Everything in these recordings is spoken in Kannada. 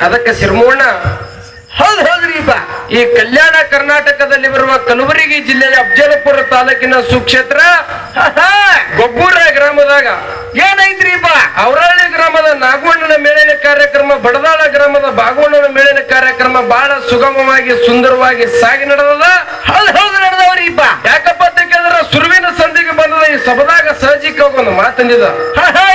ಅದಕ್ಕೆ ಸಿರ್ಮೋಣ ಹೌದು ಹೌದ್ರಿ ಬಾ ಈ ಕಲ್ಯಾಣ ಕರ್ನಾಟಕದಲ್ಲಿ ಬರುವ ಕಲಬುರಗಿ ಜಿಲ್ಲೆಯ ಅಫಜಲಪುರ ತಾಲೂಕಿನ ಸುಕ್ಷೇತ್ರ ಗೊಬ್ಬೂರ ಗ್ರಾಮದಾಗ. ಏನೈತ್ರಿಪ್ಪ ಔರಳ್ಳಿ ಗ್ರಾಮದ ನಾಗವಣ್ಣನ ಮೇಳಿನ ಕಾರ್ಯಕ್ರಮ, ಬಡದಾಳ ಗ್ರಾಮದ ಬಾಗವಣ್ಣನ ಮೇಳಿನ ಕಾರ್ಯಕ್ರಮ ಬಹಳ ಸುಗಮವಾಗಿ, ಸುಂದರವಾಗಿ ಸಾಗಿ ನಡೆದದ. ಹೌದು ಹೌದು ನಡೆದವ್ರಿಪ್ಪ ಯಾಕಪ್ಪ ಅಂತ ಕೇಳಿದ್ರ ಸುರುವಿನ ಸಂಧಿಗೆ ಬಂದದ ಈ ಸಭದಾಗ ಸಹಜಿಕ ಒಂದು ಮಾತಂದಿದ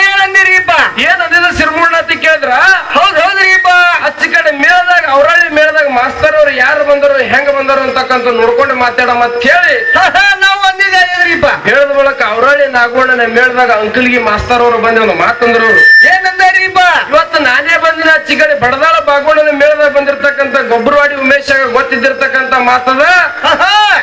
ಏನಂದಿರಿಪ್ಪ ಏನ್ ಅಂದಿದ ಸಿರ್ಮೂರ್ಣ ಅಂತ ಕೇಳಿದ್ರ ಹೌದ್ ಹೌದ್ರಿಪ್ಪ ಅಚ್ಚ ಕಡೆ ಮೇಳದಾಗ ಔರಳ್ಳಿ ಮೇಳದಾಗ ಮಾಸ್ತರ್ ಅವ್ರು ಯಾರು ಬಂದರು ಹೆಂಗ ಬಂದರು ಅಂತಕ್ಕಂತ ನೋಡ್ಕೊಂಡು ಮಾತಾಡ ಮತ್ ಕೇಳಿ. ನಾವು ಅಂದಿದ್ದೀರಿಪ್ಪ ಹೇಳದ ಬಳಕ ಅವರಳ್ಳಿ ನಾಗೋಣ ಮೇಳದಾಗ ಅಂಕಲ್ಗೆ ಮಾಸ್ತರ್ ಅವರು ಬಂದ ಒಂದು ಮಾತಂದ್ರು ಏನಂದಾರಿಪ್ಪ? ಇವತ್ತು ನಾನೇ ಬಂದಿನ ಚಿಗಡಿ ಬಡದಾಳ ಬಾಗೋಣನ ಮೇಳದಾಗ ಬಂದಿರ್ತಕ್ಕಂತ ಗೊಬ್ಬರವಾಡಿ ಉಮೇಶ್ ಗೊತ್ತಿದ್ದಿರ್ತಕ್ಕಂತ ಮಾತದ?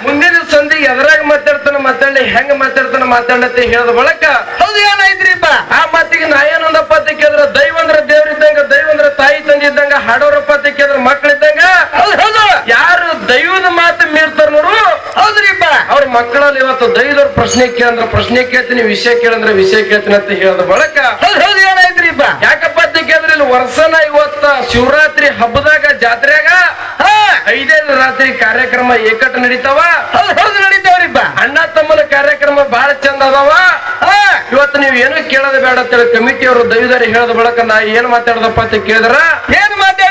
ಮುಂದಿನ ಸಂಧಿ ಎದ್ರಾಗ ಮಾತಾಡ್ತಾನ ಮಾತಾಡ್ಲಿ ಹೆಂಗ ಮಾತಾಡ್ತಾನ ಮಾತಾಡತ್ತೆ ಹೇಳದ ಬಳಕ ಹೌದು ಏನಾಯ್ತ್ರಿಪ್ಪ? ಆ ಮಾತಿಗೆ ನಾ ಏನೊಂದಪ್ಪ ಅಂತ ಕೇಳಿದ್ರ ದೈವ ಅಂದ್ರ ದೇವ್ರಿದ್ದಂಗ ದೈವ ಅಂದ್ರ ತಾಯಿ ತಂದಿದ್ದಂಗ ಹಾಡೋರಪ್ಪ ಅಂತ ಕೇಳಿದ್ರ ಮಕ್ಕಳಿದ್ದಂಗ ಹೌದ್ ಹೌದು ಯಾರು ದೈವದ ಮಾತು ಮೀರ್ತಾರ ನೋಡು ಹೌದ್ರಿಪ್ಪ ಅವ್ರ ಮಕ್ಕಳಲ್ಲಿ ಇವತ್ತು ದೈವದವ್ರ ಪ್ರಶ್ನೆ ಕೇಳಂದ್ರ ಪ್ರಶ್ನೆ ಕೇಳ್ತೀನಿ ವಿಷಯ ಕೇಳಂದ್ರ ವಿಷಯ ಕೇಳ್ತೀನಿ ಅಂತ ಹೇಳಿದ ಬಳಕ ಏನಾಯ್ತ್ರಿ ಹೌದು ಏನೈತ್ರಿಪ್ಪ ಯಾಕಪ್ಪ ಅಂತ ಕೇಳಿದ್ರೆ ಇಲ್ಲಿ ವರ್ಷನ ಇವತ್ತ ಶಿವರಾತ್ರಿ ಹಬ್ಬದಾಗ ಜಾತ್ರೆಯಾಗ ಐದೈದು ರಾತ್ರಿ ಕಾರ್ಯಕ್ರಮ ಏಕಟ ನಡೀತಾವ. ಹೌದ್ ನಡೀತಾವ್ರಿ ಅಣ್ಣ ತಮ್ಮನ ಕಾರ್ಯಕ್ರಮ ಬಹಳ ಚಂದ ಅದಾವ. ಇವತ್ತು ನೀವು ಏನು ಕೇಳೋದು ಬೇಡ ಅಂತೇಳಿ ಕಮಿಟಿ ಅವರು ದೈವದಾರಿ ಹೇಳದ ಬಳಕ ನಾ ಏನ್ ಮಾತಾಡದಪ್ಪ ಅಂತ ಕೇಳಿದ್ರ? ಏನ್ ಮಾತಾಡಿರಿಪ್ಪ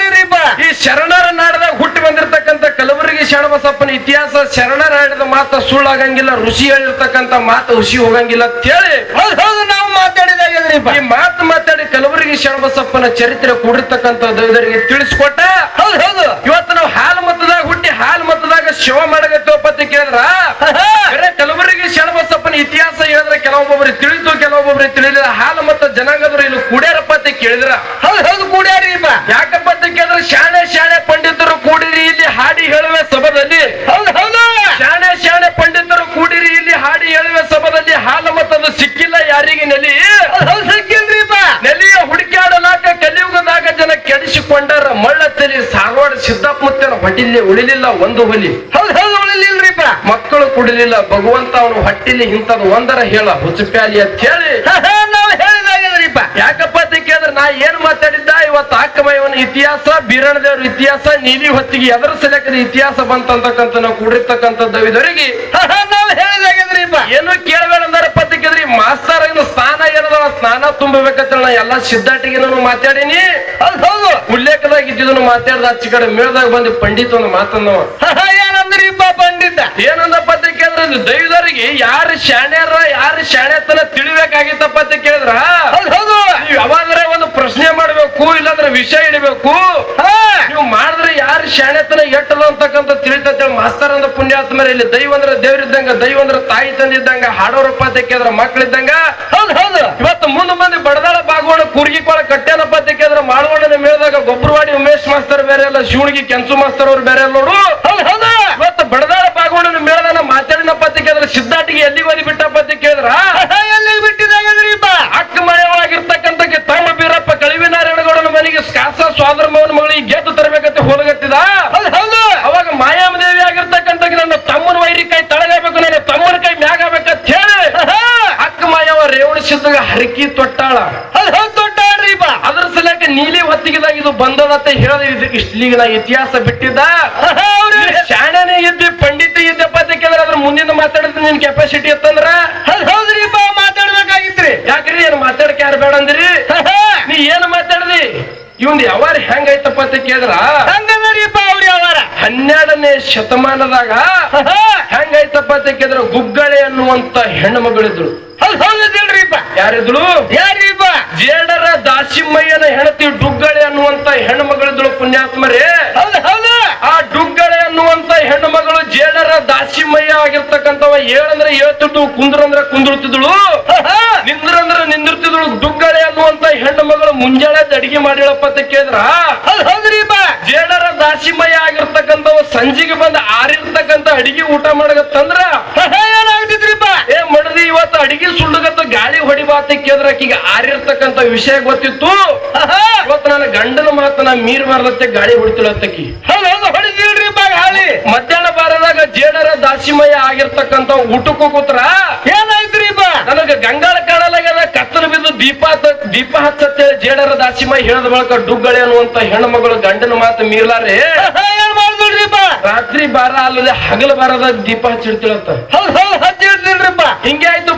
ಈ ಶರಣರ ನಾಡದಾಗ ಹುಟ್ಟಿ ಬಂದಿರತಕ್ಕಂತ ಕಲಬುರಗಿ ಶರಣಬಸಪ್ಪನ ಇತಿಹಾಸ ಶರಣರ ಹೇಳಿದ ಮಾತು ಸುಳ್ಳಾಗಂಗಿಲ್ಲ ಋಷಿ ಹೇಳಿರ್ತಕ್ಕಂತ ಮಾತು ಹುಸಿ ಹೋಗಂಗಿಲ್ಲ ಅಂತ ಹೇಳಿ ಹೌದ್ ಹೌದು ನಾವು ಮಾತಾಡಿದಾಗಿದ್ರಿಪ್ಪ ಈ ಮಾತು ಮಾತಾಡಿ ಕಲಬುರಗಿ ಶರಣಬಸಪ್ಪನ ಚರಿತ್ರೆ ಕೂಡಿರ್ತಕ್ಕಂಥ ದೈವರಿಗೆ ತಿಳಿಸ್ಕೊಟ್ಟ ಹೌದು ಹೌದು. ಇವತ್ತು ನಾವು ಹಾಲು ಮತದಾಗ ಹುಟ್ಟಿ ಹಾಲು ಶಿವ ಅಂತ ಕೇಳಿದ್ರ? ಬೇರೆ ಕಲಬುರಗಿ ಶರಣಬಸಪ್ಪನ ಇತಿಹಾಸ ಹೇಳಿದ್ರೆ ಕೆಲವೊಬ್ಬೊಬ್ರಿಗೆ ತಿಳಿದು ಕೆಲವೊಬ್ಬೊಬ್ರಿಗೆ ತಿಳಿಲಿಲ್ಲ. ಹಾಲು ಮತ್ತ ಜನಾಂಗದವರು ಇಲ್ಲಿ ಕೂಡ್ಯಾರಪ್ಪ ಅಂತ ಕೇಳಿದ್ರ? ಹೌದು ಹೌದು ಕೂಡ್ಯಾರಿ ಯಾಕಪ್ಪ ಅಂತ ಕೇಳಿದ್ರೆ ಶಾಣೆ ಶಾಣೆ ಪಂಡಿತರು ಕೂಡಿರಿ ಇಲ್ಲಿ ಹಾಡಿ ಹೇಳುವೆ ಸಭದಲ್ಲಿ. ಹೌದು ಹೌದು. ಶಾಣೆ ಶಾಣೆ ಪಂಡಿತರು ಕೂಡಿರಿ ಇಲ್ಲಿ ಹಾಡಿ ಹೇಳುವೆ ಸಭದಲ್ಲಿ. ಹಾಲು ಮತ್ತ ಸಿಕ್ಕಿಲ್ಲ ಯಾರಿಗೆ ನೆಲಿ? ಸಿಕ್ಕಿಲ್ರಿಪ್ಪ ನೆಲಿಯ ಹುಡುಕ್ಯಾಡಲಾಕ ಕಲಿಯುಗದಾಗ ಜನ ಕೆಡಿಸಿಕೊಂಡರ ಮಳ್ಳತ್ತಲಿ ಸಾರವಾಡ ಸಿದ್ದಪ್ಪ ಮುತ್ತನ ಹೊಟ್ಟಿಲಿ ಉಳಿಲಿಲ್ಲ ಒಂದು ಹುಲಿ. ಹೌದ್ ಹೌದು ಉಳಿಲಿಲ್ರಿಪ್ಪ ಮಕ್ಕಳು ಕುಡಿಲಿಲ್ಲ ಭಗವಂತ ಅವನು ಹೊಟ್ಟಿಲಿ ಇಂಥದ್ದು ಒಂದರ ಹೇಳ ಹುಚ್ಚುಪ್ಯಾಲಿ ಅಂತ ಹೇಳಿ. ನಾವು ಹೇಳಿದಾಗಿದ್ರಿಪ್ಪ ಯಾಕಪ್ಪ ಕೇಳಿದ್ರೆ ನಾ ಏನ್ ಮಾತಾಡಿದ್ದ? ಇವತ್ತು ಆಕಮಯವನ ಇತಿಹಾಸ ಬೀರಣ್ಣದೇವ್ರ ಇತಿಹಾಸ ನೀಲಿ ಹೊತ್ತಿಗೆ ಎದರ ಸಲಕದ ಇತಿಹಾಸ ಬಂತಕ್ಕಂಥ ನಾವು ಕೂಡಿರ್ತಕ್ಕಂಥದ್ದು ಇದವರಿಗೆ. ನಾವು ಹೇಳಿದಾಗಿದ್ರಿಪ್ಪ ಏನು ಕೇಳಬೇಡ ಅಂದಾರಪ್ಪ ಏನು ಸ್ನಾನ ಮಾಸ್ತರ್ ಏನದ ಸ್ನಾನ ತುಂಬಬೇಕಂತ ನಾ ಎಲ್ಲಾ ಸಿದ್ಧಾಟಿಗೆ ನಾನು ಮಾತಾಡೀನಿ. ಅದ್ ಹೌದು. ಉಲ್ಲೇಖದಾಗ ಇದ್ದಿದ್ದನ್ನು ಮಾತಾಡ್ದ ಅಚ್ಚ ಕಡೆ ಮೇಳದಾಗ ಬಂದು ಪಂಡಿತ ಒಂದು ಮಾತನ್ನವ ಏನಂದ್ರಿಪ್ಪ ಪಂಡಿತ? ಏನಂದ ಅಂತ ಕೇಳಿದ್ರೆ ದೈವದವರಿಗೆ ಯಾರು ಶಾಣ್ಯಾರ ಯಾರು ಶಾಣ್ಯತನ ತಿಳಿಬೇಕಾಗಿತ್ತಪ್ಪ ಅಂತ ಕೇಳಿದ್ರ? ಹೌದು ಹೌದು ನೀವು ಯಾವಾದ್ರೆ ಒಂದು ಪ್ರಶ್ನೆ ಮಾಡ್ಬೇಕು ಇಲ್ಲಾಂದ್ರೆ ವಿಷಯ ಇಡಬೇಕು ನೀವು ಮಾಡಿದ್ರೆ ಯಾರು ಶಾಣೆತನ ಎಟ್ಟದ ಅಂತಕ್ಕಂಥ ತಿಳಿತೈತೆ ಮಾಸ್ತರ್ ಅಂದ್ರ ಪುಣ್ಯಾತ್ಮರ ಇಲ್ಲಿ ದೈವ ಅಂದ್ರೆ ದೇವ್ರಿದ್ದಂಗ ದೈವ ಅಂದ್ರೆ ತಾಯಿ ತಂದಿದ್ದಂಗ ಹಾಡೋರಪ್ಪ ಪಾತಕ್ಕೆ ಅದ್ರ ಮಕ್ಳಿದ್ದಂಗ? ಹೌದು ಹೌದು. ಇವತ್ತು ಮುಂದೆ ಮಂದಿ ಬಡದಾಳ ಬಾಗೋಣ ಕೂರ್ಗಿ ಕೊಳ ಕಟ್ಟೆನಪ್ಪ ಪಾತಕ್ಕೆ ಅದ್ರ ಮಾಳವಣ್ಣನ ಮೇಳದಾಗ ಗೊಬ್ಬರವಾಡಿ ಉಮೇಶ್ ಮಾಸ್ತರ್ ಬೇರೆ ಅಲ್ಲ ಶಿವಣಿಗೆ ಕೆಂಚು ಮಾಸ್ತರ್ ಅವ್ರು ಬೇರೆ ಅಲ್ಲ ನೋಡು. ಹೌದ್ ಹೌದು. ಇವತ್ತು ಬಡದಾಳ ಬಾಗೋಣನ ಮೇಳದ ಮಾತಾಡಿನಪ್ಪ ಅಂತ ಕೇಳಿದ್ರೆ ಸಿದ್ಧಾಟಿಗೆ ಎಲ್ಲಿಗೆ ಓದಿ ಬಿಟ್ಟಪ್ಪ ಅಂತ ಕೇಳಿದ್ರ ಎಲ್ಲಿ ಬಿಟ್ಟಿದಾಗಿದ್ರಿಪ್ಪ ಅಕ್ಕ ಮನೆ ಒಳಗಿರ್ತಕ್ಕಂಥ ತಮ್ಮ ಬೀರಪ್ಪ ಕಳಿವಿನಾರಾಯಣಗೌಡನ ಮನೆಗೆ ಕಾಸ ಮಗಳಿಗೆ ಗೆದ್ದು ತರಬೇಕಂತ ಹೋಲಗತ್ತಿದ? ಹೌದು ಅವಾಗ ಮಾಯಾಮ ದೇವಿ ಆಗಿರ್ತಕ್ಕಂತ ನನ್ನ ತಮ್ಮನ ವೈರಿ ಕೈ ತಳಗಬೇಕು ನನ್ನ ತಮ್ಮನ ಕೈ ಮ್ಯಾಗಬೇಕಂತ ಹೇಳಿ ಅಕ್ಕ ಮಾಯವ ರೇವಣಿಸಿದ ಹರಕಿ ತೊಟ್ಟಾಳ. ತೊಟ್ಟಾಳ್ರಿ ಅದ್ರ ಸಲಕ ನೀಲಿ ಹೊತ್ತಿಗೆದಾಗ ಇದು ಬಂದದತ್ತ ಹೇಳಿದ ಇಷ್ಟೀಗ ನಾ ಇತಿಹಾಸ ಬಿಟ್ಟಿದ್ದ. ಶಾಣನೇ ಇದ್ದೆ ಪಂಡಿತ ಇದ್ದಪ್ಪ ಕೇಳಿದ್ರೆ ಅದ್ರ ಮುಂದಿನ ಮಾತಾಡಿದ್ರೆ ನಿನ್ ಕೆಪಾಸಿಟಿ ಇತ್ತಂದ್ರ ಹೌದ್ ಹೌದ್ರಿಪ್ಪ ಮಾತಾಡ್ಬೇಕಾಗಿತ್ರಿ ಯಾಕ್ರಿ ಏನ್ ಮಾತಾಡಕ್ ಯಾರು ಬೇಡ ಅಂದ್ರಿ ನೀ ಏನ್ ಮಾತಾಡ್ದಿ ಇವಂದ್ ಯಾವಾರ ಹೆಂಗೈತಪ್ಪ ಅಂತ ಕೇಳಿದ್ರ? ಹಂಗಂದ್ರಿಪ್ಪ ಅವ್ರಿ ಅವರ ಹನ್ನೆರಡನೇ ಶತಮಾನದಾಗ ಹೆಂಗೈತಪ್ಪ ಅಂತ ಕೇಳಿದ್ರ? ಗುಗ್ಗಳೆ ಅನ್ನುವಂತ ಹೆಣ್ಣು ಮಗಳಿದ್ರು ಹೌದ್ ಹೌದಿಲ್ರಿಪ್ಪ ಯಾರಿದ್ರು ಯಾರಿಪ್ಪ? ಜೇಡರ ದಾಸಿಮಯ್ಯನ ಹೆಣತಿ ಡುಗ್ಗಳೆ ಅನ್ನುವಂತ ಹೆಣ್ಣು ಮಗಳಿದ್ರು ಪುಣ್ಯಾತ್ಮರೇ. ಹೌದು ಹೌದು. ಆ ಡುಗ್ಗಳೆ ಅನ್ನುವಂತ ಹೆಣ್ಣು ಮಗಳು ಜೇಡರ ದಾಸಿಮಯ್ಯ ಆಗಿರ್ತಕ್ಕಂಥವ ಏಳಂದ್ರೆ ಏಳ್ತಿಟ್ಟು ಕುಂದ್ರಂದ್ರೆ ಕುಂದಿರ್ತಿದ್ಳು. ನಿಂದ್ರಂದ್ರೆ ನಿಂದಿರ್ತಿದ್ಳು ದುಗ್ಗಳೆ ಅನ್ನುವಂತ ಹೆಣ್ಣು ಮಗಳು ಮುಂಜಾನೆ ಅಡಿಗೆ ಮಾಡಿಳಪ್ಪ ಅಂತ ಕೇಳಿದ್ರ? ಜೇಡರ ದಾಸಿಮಯ್ಯ ಆಗಿರ್ತಕ್ಕಂಥವ ಸಂಜೆಗೆ ಬಂದ ಆರಿರ್ತಕ್ಕಂಥ ಅಡಿಗೆ ಊಟ ಮಾಡಗತ್ತಂದ್ರ ಏನಾಗ್ತಿದ್ರಿಪ್ಪ ಏ ಮಡದಿ ಇವತ್ತು ಅಡಿಗೆ ಸುಳ್ಳಗತ್ತ ಗಾಳಿ ಹೊಡಿಬಾತ ಕೇಳಿದ್ರ ಈಗ ಆರಿರ್ತಕ್ಕಂಥ ವಿಷಯ ಗೊತ್ತಿತ್ತು? ಇವತ್ತು ನನ್ನ ಗಂಡನ ಮಾತನ್ನ ಮೀರ್ ಮಾರದತ್ತೆ ಗಾಳಿ ಹೊಡಿತಿಳತ್ತಕಿ ಹೌದ್ ಹೌದು ಹೊಡಿದಿಲ್ರಿಪ್ಪ ಗಾಳಿ ಮಧ್ಯಾಹ್ನ ಬಾರದಾಗ ದಾಸಿಮಯ್ಯ ಆಗಿರ್ತಕ್ಕಂಥ ಊಟಕ್ಕೂ ಕೂತ್ರ? ಬಾ ನನಗ ಗಂಗಾಳ ಕಾಣಲಾಗ್ಯದ ಕತ್ತಲ ಬಿದ್ದು ದೀಪ ದೀಪ ಹಚ್ಚತ್ತೆ ಜೇಡರ ದಾಸಿಮಾಯಿ ಹೇಳದ ಬಳಕ ಡುಗ್ಗಳೆ ಅನ್ನುವಂತ ಹೆಣ್ಣು ಮಗಳು ಗಂಡನ ಮಾತು ಮೀರ್ಲಾರೆ. ರಾತ್ರಿ ಬಾರ ಅಲ್ಲದೆ ಹಗಲು ಬಾರದ ದೀಪ ಹಚ್ಚಿಡ್ತಿಳತ್ತ ಹೌದ್ ಹೌದ್ ಹಚ್ಚಿಡ್ತೀನ್ರಿಪ್ಪ. ಹಿಂಗೆ ಆಯ್ತು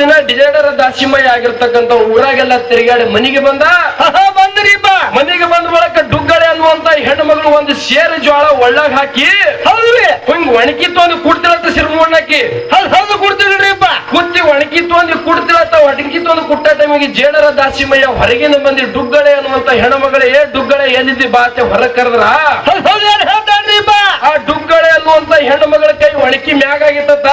ದಿನ ಡಿಜೈಡರ ದಾಸಿಮಯ್ಯ ಆಗಿರ್ತಕ್ಕಂತ ಊರಾಗೆಲ್ಲ ತಿರುಗಾಡಿ ಮನೆಗೆ ಬಂದ? ಬಂದ್ರಿಪ್ಪ. ಮನೆಗೆ ಬಂದ ಬಳಕ ಡುಗ್ಗಳೆ ಅನ್ನುವಂತ ಹೆಣ್ಣು ಮಗಳು ಒಂದು ಸೇರು ಜೋಳ ಒಳ್ಳಾಗ ಹಾಕಿ ಹೌದ್ರಿ. ಹಿಂಗ್ ಒಣಕಿ ತೊಂದು ಕುಡ್ತಿಳತ್ತ ಸಿರ್ಮಣ್ಣಕ್ಕಿ ಹೌದ್ ಹೌದು ಕುತ್ತಿ ಒಣಕಿ ತೊಂದು ಕುಡ್ತಿಳತ್ತ ಒಣಕಿ ತೊಂದು ಕುಟ್ಟ ಟೈಮಿಗೆ ಜೇಡರ ದಾಸಿಮಯ್ಯ ಹೊರಗಿನ ಬಂದಿ ಡುಗ್ಗಳೆ ಅನ್ನುವಂತ ಹೆಣ್ಣುಮಗಳೇ ಏ ಡುಗ್ಗಳೆ ಎಲ್ಲಿದ್ದಿ ಬಾತೆ ಹೊರ ಕರೆದ್ರ. ಆ ಡುಗ್ಗಳೆ ಅನ್ನುವಂತ ಹೆಣ್ಣು ಮಗಳ ಕೈ ಒಣಕಿ ಮ್ಯಾಗ ಆಗಿತ್ತ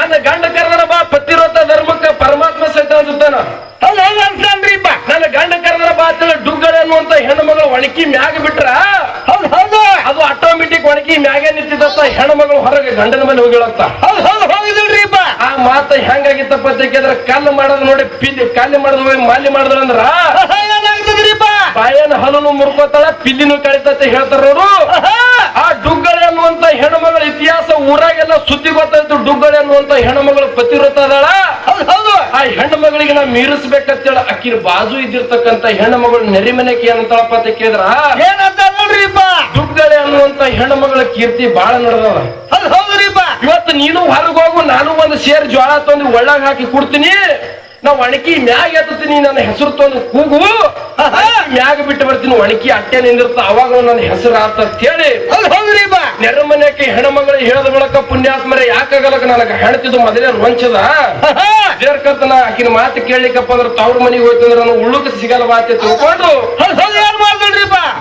ನನ್ನ ಗಂಡ ಕರೆದ್ರ ಬಾ ಪತಿರೋತ ಧರ್ಮಕ್ಕ ಪರಮಾತ್ಮ ಸಹಿತ ಅನ್ಸುತ್ತಾನ ಹೌದ್ ಹೌದ್ ಅನ್ಸ್ತಾನ್ರಿಪ್ಪ ನನ್ನ ಗಂಡ ಕರೆದ್ರ ಬಾ ಅಂತೇಳಿ ಡುಗ್ಗಳೆ ಹೆಣ್ಮಗಳು ಒಣಕಿ ಮ್ಯಾಗ ಬಿಟ್ರ? ಹೌದು ಹೌದು. ಅದು ಆಟೋಮೆಟಿಕ್ ಒಣಕಿ ಮ್ಯಾಗೆ ನಿಂತಿದ್ದಂತ ಹೆಣ್ಮಗಳು ಹೊರಗೆ ಗಂಡನ ಮನೆ ಹೋಗಿಳತ್ತ. ಹೌದ್ ಆ ಮಾತ ಹೆಂಗಾಗಿತ್ತಪ್ಪ ಕಲ್ ಕಲ್ಲು ಮಾಡೋದು ನೋಡಿ ಪಿಲ್ಲಿ ಕಲ್ಲು ಮಾಡೋದು ಹೋಗಿ ಮಾಲಿ ಮಾಡಿದ್ರು ಅಂದ್ರ? ಬಾಯನ ಹಲನು ಮುರ್ಕೋತಾಳ ಪಿಲ್ಲಿನು ಕಳಿತತ್ತೆ ಹೇಳ್ತಾರ ಅವರು. ಆ ಡುಗ್ಗಳೆ ಅನ್ನುವಂತ ಹೆಣ್ಮಗಳ ಇತಿಹಾಸ ಊರಾಗೆಲ್ಲ ಸುದ್ದಿ ಗೊತ್ತಾಯ್ತು. ಡುಗ್ಗಳೆ ಅನ್ನುವಂತ ಹೆಣ್ಮಗಳು ಪತಿವ್ರತ ಅದಾಳ. ಹೆಣ್ಣು ಮಗಳಿಗೆ ನಾ ಮೀರಿಸ್ಬೇಕಂತೇಳಿ ಅಕ್ಕಿನ ಬಾಜು ಇದ್ದಿರ್ತಕ್ಕಂತ ಹೆಣ್ಣು ಮಗಳು ನೆರಿಮನೆಗೆ ಏನಂತಾಳಪ್ಪ ಅಂತ ಕೇಳಿದ್ರ? ಏನಂತ ನೋಡ್ರಿಪ್ಪ ದುಗ್ಗಳೆ ಅನ್ನುವಂತ ಹೆಣ್ಣು ಮಗಳ ಕೀರ್ತಿ ಬಾಳ ನಡೆದವ ಹೌದ್ ಹೌದ್ರಿಪ್ಪ ಇವತ್ತು ನೀನು ಹೊರಗೆ ಹೋಗು ನಾನು ಒಂದು ಸೇರ್ ಜ್ವಾಳ ತಂದು ಒಳ್ಳಾಗ ಹಾಕಿ ಕೊಡ್ತೀನಿ. ನಾ ಒಣಕಿ ಮ್ಯಾಗ ಎತ್ತೀನಿ ನನ್ನ ಹೆಸರು ತಂದು ಕೂಗು. ಮ್ಯಾಗ ಬಿಟ್ಟು ಬರ್ತೀನಿ? ಒಣಕಿ ಅಟ್ಟೆ ನಿಂದಿರ್ತ ಅವಾಗ ನನ್ನ ಹೆಸರು ಆತ ಅಂತ ಹೇಳಿ ಹೋಗ್ರಿ ಬಾ. ನೆರಮನೆಗೆ ಹೆಣ್ಮಗಳು ಹೇಳದ ಬಳಕ ಪುಣ್ಯಾತ್ಮರೆ ಯಾಕಾಗಲಕ ನನಗೆ ಹೆಣ್ತಿದ್ದು ಮೊದಲೇ ವಂಚದ ದೇರ್ಕಂತ ನಾ ಆಕಿನ ಮಾತು ಕೇಳಲಿಕ್ಕಪ್ಪ ಅಂದ್ರೆ ತವ್ರ ಮನೆಗೆ ಹೋಯ್ತಂದ್ರೆ ನಾನು ಉಳ್ಳುಕ ಸಿಗಲ್ಲ ಮಾತೆ ತಿಳ್ಕೊಂಡು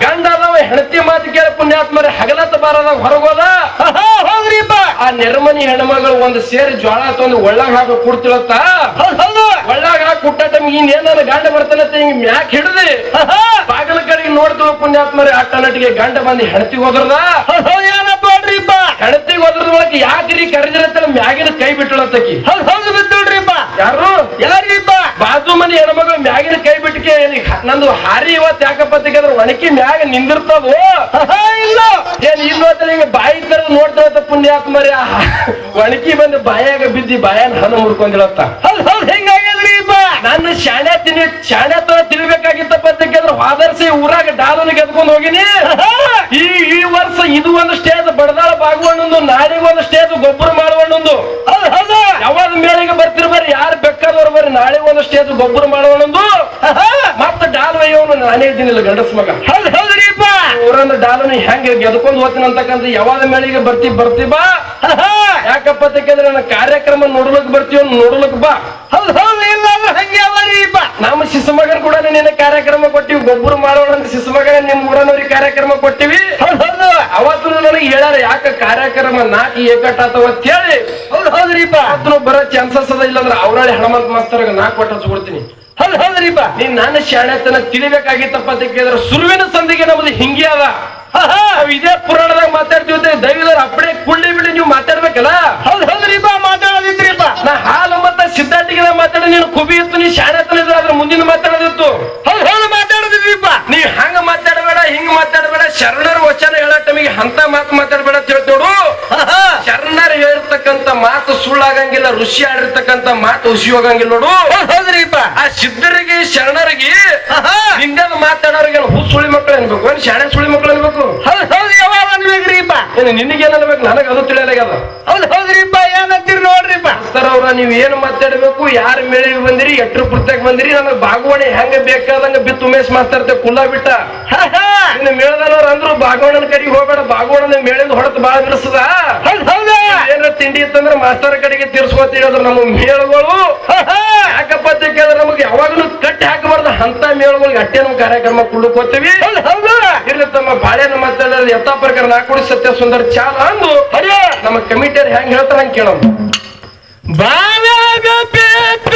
ಗಂಡ ಅದಾವ ಹೆಂಡತಿ ಮಾತು ಕೇಳ ಪುಣ್ಯಾತ್ಮರೆ ಹಗಲತ್ತ ಬಾರದ ಹೊರಗೋದ ಹೌದ್ರಿಪ್ಪ ಆ ನೆರಮನಿ ಹೆಣ್ಮಗಳು ಒಂದು ಸೇರಿ ಜ್ವಾಳ ತಂದು ಒಳ್ಳಾಗ ಹಾಕಿ ಕೊಡ್ತಿಳತ್ತ? ಒಳ್ಳಾಗ ಟೈಮ್ ಇನ್ನೇನ್ ನನ್ನ ಗಂಡ ಬರ್ತಾನಂತ ಹಿಂಗ್ ಮ್ಯಾಕ್ ಹಿಡಿದೆ? ಬಾಗಿಲ ಕಡೆಗೆ ನೋಡ್ತೀವ ಪುಣ್ಯಾತ್ಮರಿ ಅಟ್ಟ ನಟಿಗೆ ಗಂಡ ಬಂದು ಹೆಣತಿಗೆ ಹೋದ್ರದ? ಹೌದ್ ಹೌದ್ ಏನಪ್ಪ ನೋಡ್ರಿಪ್ಪ ಹೆಣತಿಗೆ ಹೋದ್ರದ ಒಳಗೆ ಯಾಕ್ರಿ ಕರೆದಿರತ್ತ ಮ್ಯಾಗಿನ ಕೈ ಬಿಟ್ಟಳತ್ತಕಿ ಹೌದು ಬಿದ್ದೋಡ್ರಿಪ್ಪ ಯಾರು? ಯಾರಿಪ್ಪ ಬಾಜು ಮನಿ ಹೆಣ್ಮಗಳು ಮ್ಯಾಗಿನ ಕೈ ಬಿಟ್ಟಿಗೆ ನಂದು ಹಾರಿ ಇವತ್ತು ಯಾಕಪ್ಪ ತೆಗೆದ್ರೆ ಒಣಕಿ ಮ್ಯಾಗ ನಿಂದಿರ್ತದ? ಇಲ್ಲ. ಏನ್ ಇಲ್ಲ ಹಿಂಗ ಬಾಯಿ ತರ ನೋಡ್ತಾಳತ್ತ ಪುಣ್ಯಾತ್ಮರಿ ಆ ಒಣಕಿ ಬಂದು ಬಾಯಾಗ ಬಿದ್ದಿ ಬಾಯನ್ ಹಣ್ಣು ಮುಡ್ಕೊಂಡಿಳತ್ತ ಹೌದ್ ಹೌದ್ ಹೆಂಗಾಗ್ಯದ್ರಿಪ್ಪ ನನ್ನ ಶಾಣೆ ತಿನ್ನಿ ಶಾಣೆ ತರ ತಿನ್ಬೇಕಾಗಿತ್ತಪ್ಪ ಅಂತ ಕೇಳಿದ್ರೆ ವಾದರ್ಸಿ ಊರಾಗ ಡಾಲನ್ ಗೆದ್ಕೊಂಡು ಹೋಗಿನಿ. ಈ ಈ ವರ್ಷ ಇದು ಒಂದು ಸ್ಟೇಜ್ ಬಡದಾಳ ಬಾಗುವಣ್ಣೊಂದು ನಾಡಿಗೆ ಒಂದು ಸ್ಟೇಜ್ ಗೊಬ್ಬರ ಮಾಡುವಣ್ಣೊಂದು. ಯಾವಾಗ ಮೇಳಿಗೆ ಬರ್ತಿರ್ ಬರ್ರಿ ಯಾರು ಬೇಕಾದವ್ರು ಬರ್ರಿ ನಾಳೆ ಒಂದು ಸ್ಟೇಜ್ ಗೊಬ್ಬರ ಮಾಡುವಣ್ಣೊಂದು. ಮತ್ತ ಡಾಲ್ ಒಯ್ಯವನು ನಾನೇ ಇದ್ದೀನಿಲ್ಲ ಗಂಡಸ್ ಮಗ. ಡಾಲನ್ ಹೆಂಗೆ ಗೆದ್ಕೊಂಡು ಹೋಗ್ತೀನಿ ಅಂತಕ್ಕಂಥ ಯಾವಾಗ ಮೇಳಿಗೆ ಬರ್ತಿ ಬರ್ತಿ ಬಾ. ಯಾಕಪ್ಪ ತಕ್ಕಂದ್ರೆ ನನ್ನ ಕಾರ್ಯಕ್ರಮ ನೋಡ್ಲಕ್ ಬರ್ತೀವ ನೋಡ್ಲಕ್ ಬಾ. ಹೌದು ಹೌದು ಇಲ್ಲ ಅಂದ್ರೆ ಹಂಗೆ ಬಾ. ನಮ್ಮ ಶಿಶುಮಗನ್ ಕೂಡ ನಿನ್ನ ಕಾರ್ಯಕ್ರಮ ಕೊಟ್ಟಿವಿ. ಗೊಬ್ಬರ ಮಾಡೋಣ ಅಂತ ಶಿಶುಮಗನ ನಿಮ್ ಊರನವ್ರಿಗೆ ಕಾರ್ಯಕ್ರಮ ಕೊಟ್ಟಿವಿ. ಹೌದ್ ಅವತ್ತು ನನಗೆ ಹೇಳ್ಯಾರ ಯಾಕ ಕಾರ್ಯಕ್ರಮ ನಾಲ್ಕು ಏಕಟ್ ಆತವ ಅಂತ ಹೇಳಿ. ಹೌದ್ ಹೌದ್ರಿಪ್ಪ ಅವತ್ತು ಬರೋ ಚಾನ್ಸಸ್ ಅದ ಇಲ್ಲಂದ್ರೆ ಅವ್ರಳೆ ಹಣಮಂತ ಮಾಸ್ತರ್ಗ ನಾಕ್ ಕೊಟ್ಟು ಹಚ್ಕೊಡ್ತೀನಿ ಹೌದ್ ಹೌದ್ರಿಪ್ಪ ನೀನ್ ನನ್ನ ಶಾಣೆತನ ತಿಳಿಬೇಕಾಗಿತ್ತಪ್ಪ ಅಂತ ಕೇಳಿದ್ರೆ ಸುರುವಿನ ಸಂದಿಗೆ ನಮ್ದು ಹಿಂಗೆ ಅದ ಇದೇ ಪುರಾಣದಾಗ ಮಾತಾಡ್ತೀವಿ ದೈವದವ್ರು ಅಪ್ಪಡೆ ಕುಳ್ಳಿ ಬಿಡಿ ನೀವು ಮಾತಾಡ್ಬೇಕಲ್ಲ? ಹೌದ್ ಹೌದ್ರಿಪ್ಪ ಮಾತಾಡೋದಿತ್ರಿಪ್ಪ ನಾ ಹಾಲು ಮತ್ತ ಸಿದ್ಧಾರ್ಥಿಗೆ ಮಾತಾಡಿ ನೀನು ಕುಬಿ ಇತ್ತು ನೀ ಶಾಣೆತನ ಇದ್ರೆ ಅದ್ರ ಮುಂದಿನ ಮಾತಾಡೋದಿತ್ತು. ಹೌದ್ ಹೌದು ಮಾತಾಡೋದಿದ್ರಿಪ್ಪ ನೀ ಹಂಗ ಮಾತಾಡಬೇಡ ಹಿಂಗ್ ಮಾತಾಡಬೇಡ ಶರಣರ ವಚನ ಹೇಳೋ ಟೈಮಿಗೆ ಅಂತ ಮಾತು ಮಾತಾಡಬೇಡ ಅಂತ ಹೇಳ್ತೋಡು ಶರಣರು ಹೇಳಿರ್ತಕ್ಕಂತ ಮಾತು ಸುಳ್ಳಾಗಂಗಿಲ್ಲ ಋಷಿ ಆಡಿರ್ತಕ್ಕಂತ ಮಾತು ಹುಸಿ ಹೋಗಂಗಿಲ್ಲ ನೋಡು. ಹೌದ್ ಹೌದ್ರಿಪ್ಪ. ಆ ಸಿದ್ಧರಿಗೆ ಶರಣರಿಗೆ ಹಿಂಗಲ್ ಮಾತಾಡೋರಿಗೆ ಹುಸ್ ಸುಳಿ ಮಕ್ಕಳು ಅನ್ಬೇಕು. ಏನ್ ಶಾಣೆ ಸುಳಿ ಮಕ್ಕಳು ಅನ್ಬೇಕು. ಹೌದ್ ಹೌದು ಯಾವಾಗ ಅನ್ಬೇಕ್ರಿಪ್ಪ? ಏನ್ ನಿನಗೇನ್ ಅನ್ಬೇಕು? ನನಗೆ ಅದು ತಿಳಿಯಲಾಗ್ಯದ. ಹೌದ್ ಹೌದ್ರಿಪ್ಪ. ಸರ್ ಅವ್ರ ನೀವ್ ಮಾತಾಡಬೇಕು ಮಾತಾಡ್ಬೇಕು ಯಾರ ಮೇಳಿಗೆ ಬಂದಿರಿ ಎಟ್ರ ಪುಸ್ತಕ ಬಂದಿರಿ ನನಗೆ ಬಾಗವಣೆ ಹೆಂಗ ಬೇಕಾದಂಗ ಬಿತ್ತು ಉಮೇಶ್ ಮಾತಾಡ್ತೆ ಕುಲ್ಲ ಬಿಟ್ಟ. ಇನ್ನು ಮೇಳದವ್ರ ಅಂದ್ರು ಬಾಗವಣನ ಕಡೆಗೆ ಹೋಗ್ಬೇಡ ಬಾಗವಣನ ಮೇಳಿಂದ ಹೊಡೆತ ಬಾಳ ಬಿಡಿಸದ. ಏನ ಏನಾರ ತಿಂಡಿ ಇತ್ತಂದ್ರ ಮಾಸ್ತರ ಕಡೆಗೆ ತೀರ್ಸ್ಕೊತೀವಿ ಅದ್ರ ನಮ್ಮ ಮೇಳಗಳು. ಯಾಕಪ್ಪ ಅಂತ ಕೇಳಿದ್ರೆ ನಮಗೆ ಯಾವಾಗಲೂ ಕಟ್ಟಿ ಹಾಕಬಾರ್ದು ಅಂತ ಮೇಳಗಳಿಗೆ ಅಟ್ಟೆ ನಮ್ಮ ಕಾರ್ಯಕ್ರಮ ಕುಳ್ಳುಕೋತೀವಿ ಇರ್ಲಿ ತಮ್ಮ ಬಾಳೆನ ಮಾತಾಡೋದು ಯಥಾ ಪ್ರಕಾರ ನಾಲ್ಕು ಸತ್ಯ ಸುಂದರ ಚಾಲ ಅಂದು ನಮ್ಮ ಕಮಿಟಿಯರ್ ಹೆಂಗ್ ಹೇಳ್ತಾರ ಹಂಗ್ ಕೇಳೋದು ಬಾವ್ಯಾಗ ಬೇಕ